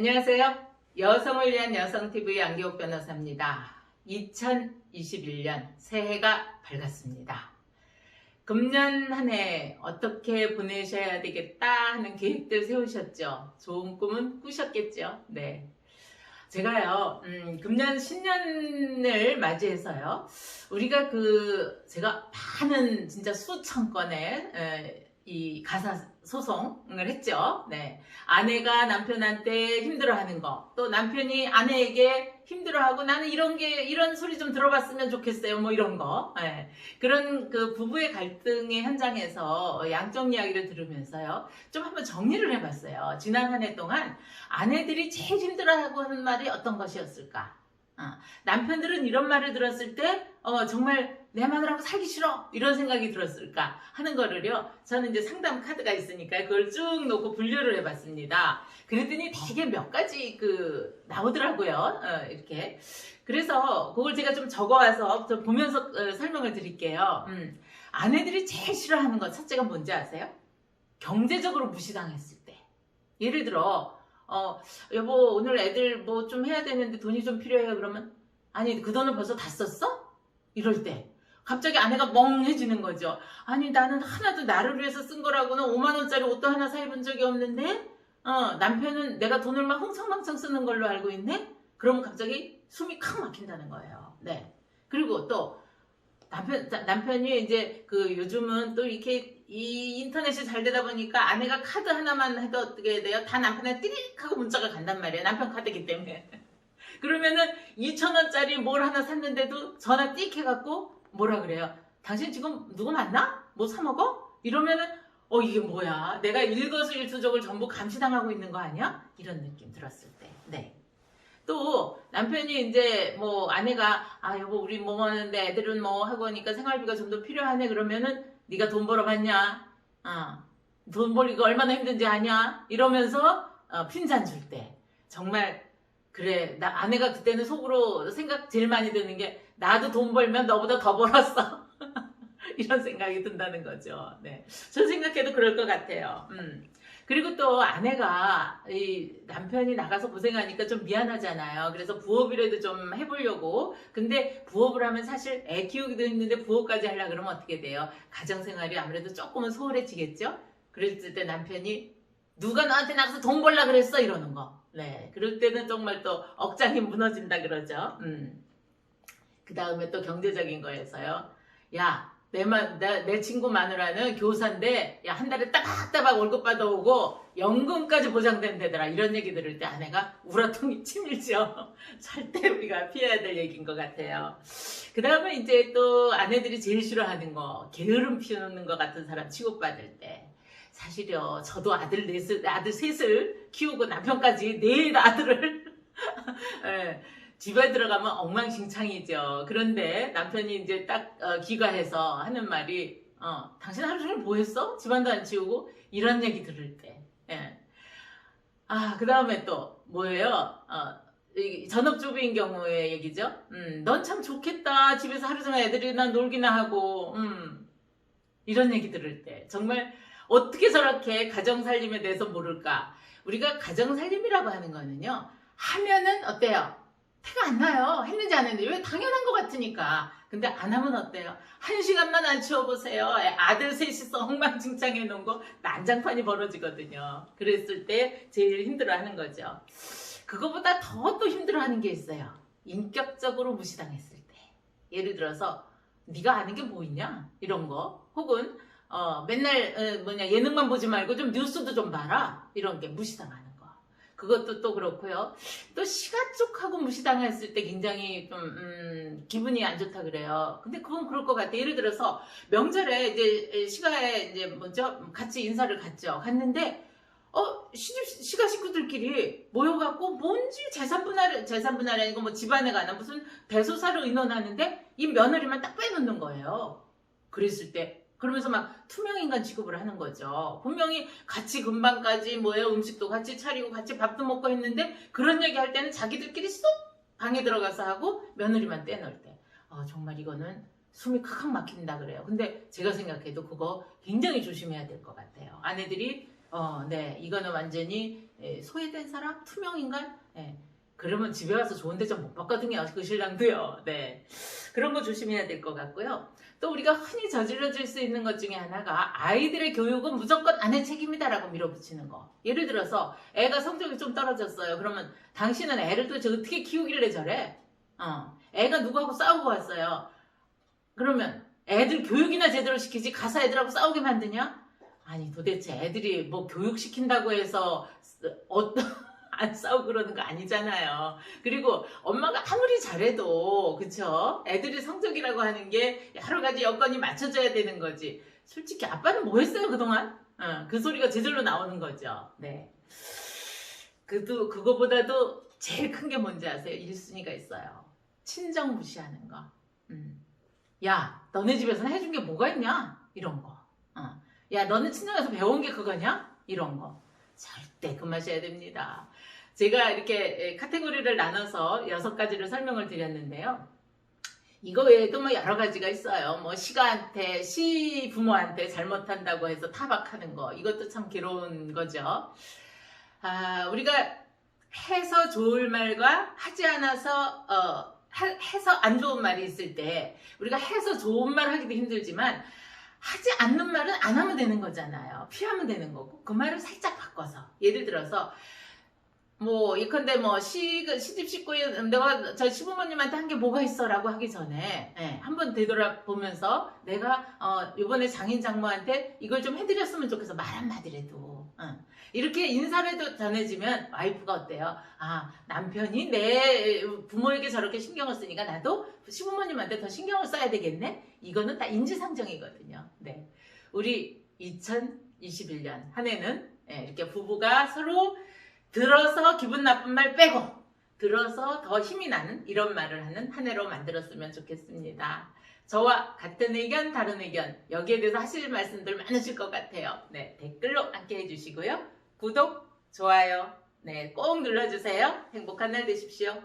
안녕하세요. 여성을 위한 여성TV 양기옥 변호사입니다. 2021년 새해가 밝았습니다. 금년 한 해 어떻게 보내셔야 되겠다 하는 계획들 세우셨죠? 좋은 꿈은 꾸셨겠죠? 네. 제가요, 음, 금년 신년을 맞이해서요, 우리가 그, 제가 많은 진짜 수천 건의, 에, 이 가사 소송을 했죠. 네. 아내가 남편한테 힘들어하는 거, 또 남편이 아내에게 힘들어하고 나는 이런 게, 이런 소리 좀 들어봤으면 좋겠어요. 뭐 이런 거. 네. 그런 그 부부의 갈등의 현장에서 양쪽 이야기를 들으면서요. 좀 한번 정리를 해봤어요. 지난 한 해 동안 아내들이 제일 힘들어하고 하는 말이 어떤 것이었을까? 어, 남편들은 이런 말을 들었을 때, 어, 정말 내 마누라하고 살기 싫어! 이런 생각이 들었을까? 하는 거를요, 저는 이제 상담 카드가 있으니까 그걸 쭉 놓고 분류를 해봤습니다. 그랬더니 되게 몇 가지 그, 나오더라고요. 어, 이렇게. 그래서 그걸 제가 좀 적어와서 좀 보면서 어, 설명을 드릴게요. 음, 아내들이 제일 싫어하는 것, 첫째가 뭔지 아세요? 경제적으로 무시당했을 때. 예를 들어, 어, 여보, 오늘 애들 뭐 좀 해야 되는데 돈이 좀 필요해요. 그러면, 아니, 그 돈을 벌써 다 썼어? 이럴 때. 갑자기 아내가 멍해지는 거죠. 아니, 나는 하나도 나를 위해서 쓴 거라고는 5만 원짜리 옷도 하나 사입은 적이 없는데, 어, 남편은 내가 돈을 막 흥청망청 쓰는 걸로 알고 있네? 그러면 갑자기 숨이 칵 막힌다는 거예요. 네. 그리고 또, 남편, 남편이 이제 그 요즘은 또 이렇게 이 인터넷이 잘 되다 보니까 아내가 카드 하나만 해도 어떻게 돼요? 다 남편한테 띠릭 하고 문자가 간단 말이에요. 남편 카드기 때문에. 그러면은 2천원짜리 뭘 하나 샀는데도 전화 띡 해갖고 뭐라 그래요? 당신 지금 누구 만나? 뭐 사먹어? 이러면은 어 이게 뭐야? 내가 일거수일투족을 전부 감시당하고 있는 거 아니야? 이런 느낌 들었을 때. 네. 또 남편이 이제 뭐 아내가 아 여보 우리 뭐 하는데 애들은 뭐 하고 하니까 생활비가 좀 더 필요하네 그러면은 네가 돈 벌어봤냐? 어, 돈 벌기가 얼마나 힘든지 아냐? 이러면서 어, 핀잔 줄 때 정말 그래 나 아내가 그때는 속으로 생각 제일 많이 드는 게 나도 돈 벌면 너보다 더 벌었어 이런 생각이 든다는 거죠. 네, 저 생각해도 그럴 것 같아요. 음. 그리고 또 아내가 이 남편이 나가서 고생하니까 좀 미안하잖아요. 그래서 부업이라도 좀 해보려고. 근데 부업을 하면 사실 애 키우기도 힘든데 부업까지 하려 그러면 어떻게 돼요? 가정생활이 아무래도 조금은 소홀해지겠죠? 그랬을 때 남편이 누가 너한테 나가서 돈 벌라 그랬어? 이러는 거. 네. 그럴 때는 정말 또 억장이 무너진다 그러죠. 음. 그 다음에 또 경제적인 거에서요. 야, 내, 마, 내, 내 친구 마누라는 교사인데, 야, 한 달에 따박따박 월급 받아오고, 연금까지 보장된다더라. 이런 얘기 들을 때 아내가 우라통이 치밀죠. 절대 우리가 피해야 될 얘기인 것 같아요. 그 다음에 이제 또 아내들이 제일 싫어하는 거, 게으름 피우는 것 같은 사람 취급받을 때. 사실요, 저도 아들 넷을, 아들 셋을 키우고 남편까지 네 아들을, 예, 집에 들어가면 엉망진창이죠. 그런데 남편이 이제 딱 어, 귀가해서 하는 말이 어, 당신 하루 종일 뭐 했어? 집안도 안 치우고 이런 얘기 들을 때. 예. 아, 그 다음에 또 뭐예요? 어, 이 전업주부인 경우의 얘기죠. 음, 넌 참 좋겠다. 집에서 하루 종일 애들이랑 놀기나 하고, 음, 이런 얘기 들을 때 정말 어떻게 저렇게 가정 살림에 대해서 모를까? 우리가 가정 살림이라고 하는 거는요. 하면은 어때요? 태가 안 나요. 했는지 안 했는지. 왜 당연한 것 같으니까. 근데 안 하면 어때요? 한 시간만 안 치워보세요. 아들 셋이서 엉망진창해 놓은 거 난장판이 벌어지거든요. 그랬을 때 제일 힘들어 하는 거죠. 그거보다 더 또 힘들어 하는 게 있어요. 인격적으로 무시당했을 때. 예를 들어서 네가 아는 게 뭐 있냐? 이런 거. 혹은 어, 맨날 어, 뭐냐 예능만 보지 말고 좀 뉴스도 좀 봐라. 이런 게 무시당하는 거. 그것도 또 그렇고요. 또 시가족하고 무시당했을 때 굉장히 좀 음, 기분이 안 좋다 그래요. 근데 그건 그럴 것 같아. 예를 들어서 명절에 이제 시가에 이제 먼저 같이 인사를 갔죠. 갔는데 어 시가 식구들끼리 모여갖고 뭔지 재산 분할 재산 분할이 아니고 뭐 집안에 관한 무슨 대소사를 의논하는데 이 며느리만 딱 빼놓는 거예요. 그랬을 때 그러면서 막 투명인간 취급을 하는 거죠. 분명히 같이 금방까지 뭐예요 음식도 같이 차리고 같이 밥도 먹고 했는데 그런 얘기 할 때는 자기들끼리 쏙 방에 들어가서 하고 며느리만 떼놓을 때 어, 정말 이거는 숨이 칵칵 막힌다 그래요. 근데 제가 생각해도 그거 굉장히 조심해야 될 것 같아요. 아내들이 어, 네, 이거는 완전히 예, 소외된 사람, 투명인간, 예, 그러면 집에 와서 좋은데 좀못 봤거든요. 그 신랑도요. 네. 그런 거 조심해야 될 것 같고요. 또 우리가 흔히 저질러질 수 있는 것 중에 하나가 아이들의 교육은 무조건 아내 책임이다라고 밀어붙이는 거. 예를 들어서 애가 성적이 좀 떨어졌어요. 그러면 당신은 애를 도대체 어떻게 키우길래 저래? 어. 애가 누구하고 싸우고 왔어요. 그러면 애들 교육이나 제대로 시키지 가서 애들하고 싸우게 만드냐? 아니 도대체 애들이 뭐 교육시킨다고 해서 어떤 안 싸우고 그러는 거 아니잖아요. 그리고 엄마가 아무리 잘해도 그쵸? 애들이 성적이라고 하는 게 여러 가지 여건이 맞춰져야 되는 거지. 솔직히 아빠는 뭐 했어요 그동안? 어, 그 소리가 제절로 나오는 거죠. 네. 그도 그거보다도 제일 큰 게 뭔지 아세요? 1순위가 있어요. 친정 무시하는 거. 음. 야, 너네 집에서는 해준 게 뭐가 있냐? 이런 거. 어. 야, 너는 친정에서 배운 게 그거냐? 이런 거. 절대 금하셔야 됩니다. 제가 이렇게 카테고리를 나눠서 여섯 가지를 설명을 드렸는데요. 이거 외에도 뭐 여러 가지가 있어요. 뭐 시가한테, 시 부모한테 잘못한다고 해서 타박하는 거. 이것도 참 괴로운 거죠. 아, 우리가 해서 좋을 말과 하지 않아서, 어, 하- 해서 안 좋은 말이 있을 때, 우리가 해서 좋은 말 하기도 힘들지만, 하지 않는 말은 안 하면 되는 거잖아요. 피하면 되는 거고. 그 말을 살짝 바꿔서. 예를 들어서, 뭐, 예컨대 뭐, 시, 시집 식구에 내가 저 시부모님한테 한 게 뭐가 있어? 라고 하기 전에, 예, 한번 되돌아보면서 내가, 어, 요번에 장인 장모한테 이걸 좀 해드렸으면 좋겠어. 말 한마디라도. 응. 이렇게 인사라도 전해지면 와이프가 어때요? 아, 남편이 내 부모에게 저렇게 신경을 쓰니까 나도 시부모님한테 더 신경을 써야 되겠네? 이거는 다 인지상정이거든요. 네. 우리 2021년 한 해는 예, 이렇게 부부가 서로 들어서 기분 나쁜 말 빼고 들어서 더 힘이 나는 이런 말을 하는 한 해로 만들었으면 좋겠습니다. 저와 같은 의견, 다른 의견 여기에 대해서 하실 말씀들 많으실 것 같아요. 네, 댓글로 함께 해주시고요. 구독, 좋아요, 네, 꼭 눌러주세요. 행복한 날 되십시오.